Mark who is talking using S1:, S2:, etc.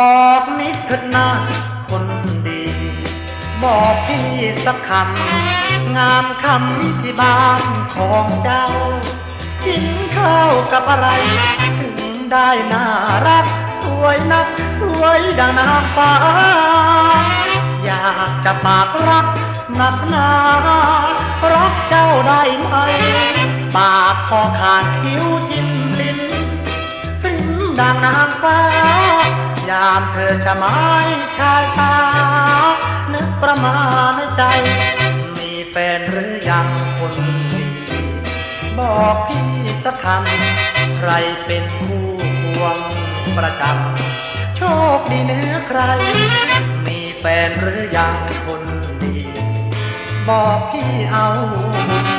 S1: บอกนิดเถิดนะคนดี บอกพี่สักคำ งามคำที่บ้านของเจ้า กินข้าวกับอะไร ถึงได้น่ารัก สวยนัก สวยดังนางฟ้า อยากจะฝากรักหนักหนารักเจ้าได้ไหม ปากคอขาดคิ้วจิ้มลิ้นปริ้มดังนางฟ้า ยามเธอชะไม้ชายตา นึกประมาณใจ มีแฟนหรือยังคนดีบอกพี่สักคำใครเป็นผู้ควงประจำโชคดีเหนือใคร มีแฟนหรือยังคนดี บอกพี่เอา